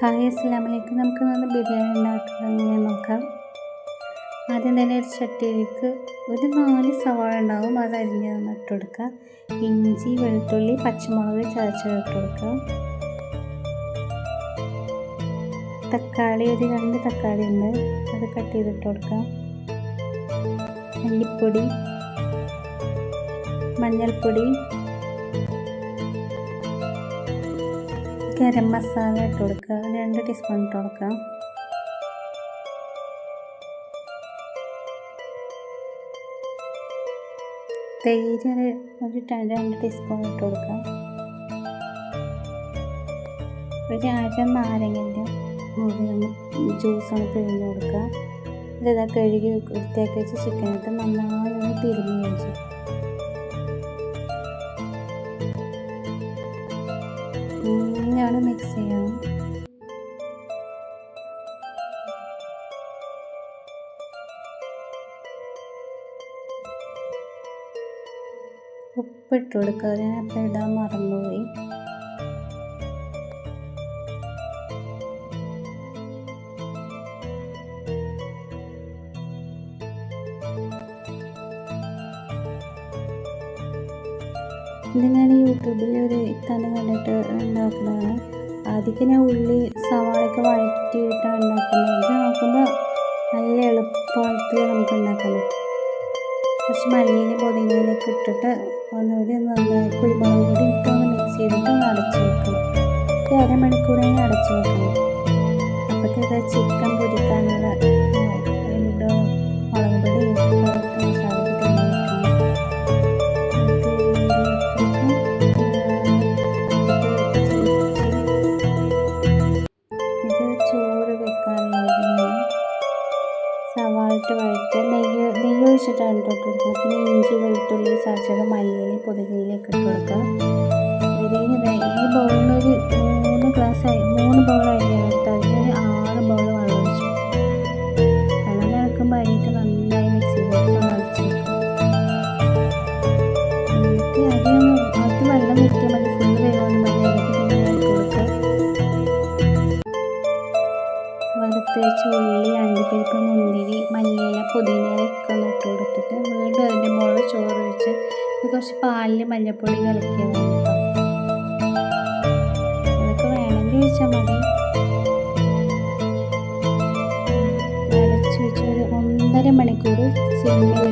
Hi അസ്സലാമു അലൈക്കും നമുക്ക് നല്ല ബിരിയാണി ഉണ്ടാക്കുന്നത് എങ്ങനെ നോക്കാം. ആദ്യം തന്നെ ഒരു ചട്ടിയിലേക്ക് ഒരു നാല് സവാള ഉണ്ടാവും. അത് അരിഞ്ഞ് ഇട്ട് കൊടുക്കുക. ഇഞ്ചി വെളുത്തുള്ളി പച്ചമുളക് ചതച്ചിട്ട് ഇട്ട് കൊടുക്കുക. തക്കാളി ഒരു രണ്ട് തക്കാളി ഉണ്ട്. അത് കട്ട് ചെയ്തിട്ട് കൊടുക്കാം മല്ലിപ്പൊടി മഞ്ഞൾപ്പൊടി ഗരം മസാല ഇട്ട് കൊടുക്കുക. രണ്ട് ടീസ്പൂൺ ഇട്ട് കൊടുക്കാം തൈര് ഒരു രണ്ട് ടീസ്പൂൺ ഇട്ട് കൊടുക്കാം ഒരു അര നാരങ്ങന്റെ ജ്യൂസ് ജ്യൂസൊന്ന് പിഴിഞ്ഞ് കൊടുക്കുക. ഇതാ കഴുകി വൃത്തിയാക്കി വെച്ച് ഇട്ട് നന്നായി തിരുമ്മി വെച്ചു നല്ലോണം മിക്സ് ചെയ്യണം ഉപ്പിട്ട് കൊടുക്കുക. ഞാൻ ഇടാൻ മറന്നുപോയി. ഇത് ഞാൻ യൂട്യൂബിൽ ഒരു തന്നെ കണ്ടിട്ട് ഉണ്ടാക്കുന്നതാണ്. ആദ്യമൊക്കെ ഞാൻ ഉള്ളി സവാളയൊക്കെ വഴറ്റിയിട്ടാണ് ഉണ്ടാക്കുന്നത്. ഇത് നോക്കുമ്പോൾ നല്ല എളുപ്പത്തിൽ നമുക്ക് ഉണ്ടാക്കാൻ പറ്റും. കുറച്ച് മല്ലിയിലും പുതിനയിലൊക്കെ ഇട്ടിട്ട് ഒന്നുകൂടി ഒന്ന് നന്നായി കുരുമുളക് കൂടി ഇട്ട് ഒന്ന് മിക്സ് ചെയ്തിട്ട് ഒന്ന് അടച്ച് വെക്കും ഒരു അരമണിക്കൂർ കഴിഞ്ഞ് അടച്ച് വെക്കണം. അപ്പോഴത്തേക്ക് ചിക്കൻ പൊരിക്കാനുള്ള നെയ്യ് നെയ്യ് ഒഴിച്ചിട്ടാണ് ഇട്ട് കൊടുക്കുക പിന്നെ ഇഞ്ചി വെളുത്തുള്ളി ചതച്ചത് മല്ലിയില പുതിനയിലൊക്കെ ഇട്ട് കൊടുക്കുക. ഇതിന് ഈ ബൗളിനൊരു മൂന്ന് ഗ്ലാസ് മൂന്ന് ബൗൾ അരിയാണ് മുന്തിരി മല്ലിയില പുതിനയിലൊക്കെ ഒന്ന് കൊടുത്തിട്ട് വീണ്ടും അതിന്റെ മുകളിൽ ചോറ് വെച്ച് കുറച്ച് പാലിൽ മഞ്ഞൾപ്പൊടി കലക്കിയതാണ് അതൊക്കെ വേണമെങ്കിൽ വെച്ചാൽ മതി. അടച്ച് വെച്ച് ഒരു ഒന്നര മണിക്കൂർ സിമ്മിലിട്ട്